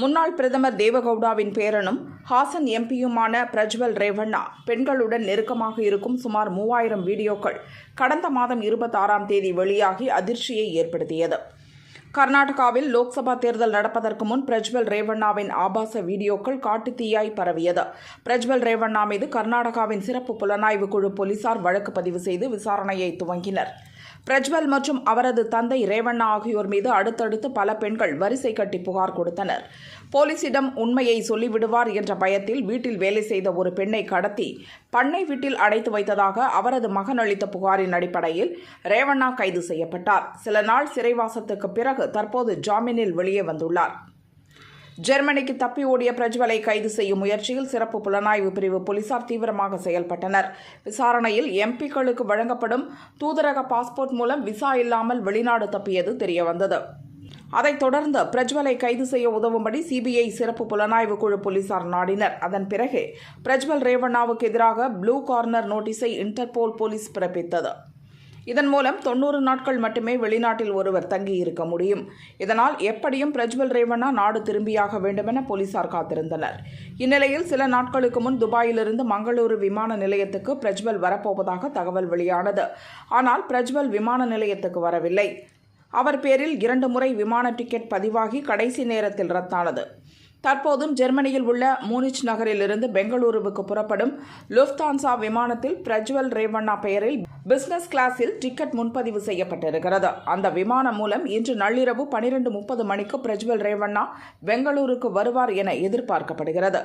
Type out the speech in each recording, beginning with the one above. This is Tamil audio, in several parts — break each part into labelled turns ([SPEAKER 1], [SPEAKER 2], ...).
[SPEAKER 1] முன்னாள் பிரதமர் தேவகவுடாவின் பேரனும் ஹாசன் எம்பியுமான பிரஜ்வல் ரேவண்ணா பெண்களுடன் நெருக்கமாக இருக்கும் சுமார் மூவாயிரம் வீடியோக்கள் கடந்த மாதம் இருபத்தாறாம் தேதி வெளியாகி அதிர்ச்சியை ஏற்படுத்தியது. கர்நாடகாவில் லோக்சபா தேர்தல் நடப்பதற்கு முன் பிரஜ்வல் ரேவண்ணாவின் ஆபாச வீடியோக்கள் காட்டுத்தீயாய் பரவியது. பிரஜ்வல் ரேவண்ணா மீது கர்நாடகாவின் சிறப்பு புலனாய்வு குழு போலீசார் வழக்கு பதிவு செய்து விசாரணையை துவங்கினர். பிரஜ்வல் மற்றும் அவரது தந்தை ரேவண்ணா ஆகியோர் மீது அடுத்தடுத்து பல பெண்கள் வரிசை கட்டி புகார் கொடுத்தனர். போலீசிடம் உண்மையை சொல்லிவிடுவார் என்ற பயத்தில் வீட்டில் வேலை செய்த ஒரு பெண்ணை கடத்தி பண்ணை வீட்டில் அடைத்து வைத்ததாக அவரது மகன் அளித்த புகாரின் அடிப்படையில் ரேவண்ணா கைது செய்யப்பட்டார். சில நாள் சிறைவாசத்துக்கு பிறகு தற்போது ஜாமீனில் வெளியே வந்துள்ளார். ஜெர்மனிக்கு தப்பி ஓடிய பிரஜ்வலை கைது செய்யும் முயற்சியில் சிறப்பு புலனாய்வு பிரிவு போலீசார் தீவிரமாக செயல்பட்டனர். விசாரணையில் எம்பிக்களுக்கு வழங்கப்படும் தூதரக பாஸ்போர்ட் மூலம் விசா இல்லாமல் வெளிநாடு தப்பியது தெரியவந்தது. அதைத் தொடர்ந்து பிரஜ்வலை கைது செய்ய உதவும்படி சிபிஐ சிறப்பு புலனாய்வு குழு போலீசார் நாடினர். அதன் பிறகு பிரஜ்வல் ரேவண்ணாவுக்கு எதிராக ப்ளூ கார்னர் நோட்டீஸை இன்டர்போல் போலீஸ் பிறப்பித்தது. இதன் மூலம் தொண்ணூறு நாட்கள் மட்டுமே வெளிநாட்டில் ஒருவர் தங்கி இருக்க முடியும். இதனால் எப்படியும் பிரஜ்வல் ரேவண்ணா நாடு திரும்பியாக வேண்டுமென போலீசார் காத்திருந்தனர். இந்நிலையில் சில நாட்களுக்கு முன் துபாயிலிருந்து மங்களூரு விமான நிலையத்துக்கு பிரஜ்வல் வரப்போவதாக தகவல் வெளியானது. ஆனால் பிரஜ்வல் விமான நிலையத்துக்கு வரவில்லை. அவர் பேரில் இரண்டு முறை விமான டிக்கெட் பதிவாகி கடைசி நேரத்தில் ரத்தானது. தற்போதும் ஜெர்மனியில் உள்ள மூனிச் நகரிலிருந்து பெங்களூருவுக்கு புறப்படும் லுஃப்தான்சா விமானத்தில் பிரஜ்வல் ரேவண்ணா பெயரில் பிசினஸ் கிளாஸில் டிக்கெட் முன்பதிவு செய்யப்பட்டிருக்கிறது. அந்த விமானம் மூலம் இன்று நள்ளிரவு பனிரெண்டு முப்பது மணிக்கு பிரஜ்வல் ரேவண்ணா பெங்களூருக்கு வருவார் என எதிர்பார்க்கப்படுகிறது.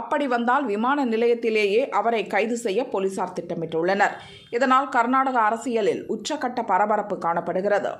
[SPEAKER 1] அப்படி வந்தால் விமான நிலையத்திலேயே அவரை கைது செய்ய போலீசார் திட்டமிட்டுள்ளனர். இதனால் கர்நாடக அரசியலில் உச்சக்கட்ட பரபரப்பு காணப்படுகிறது.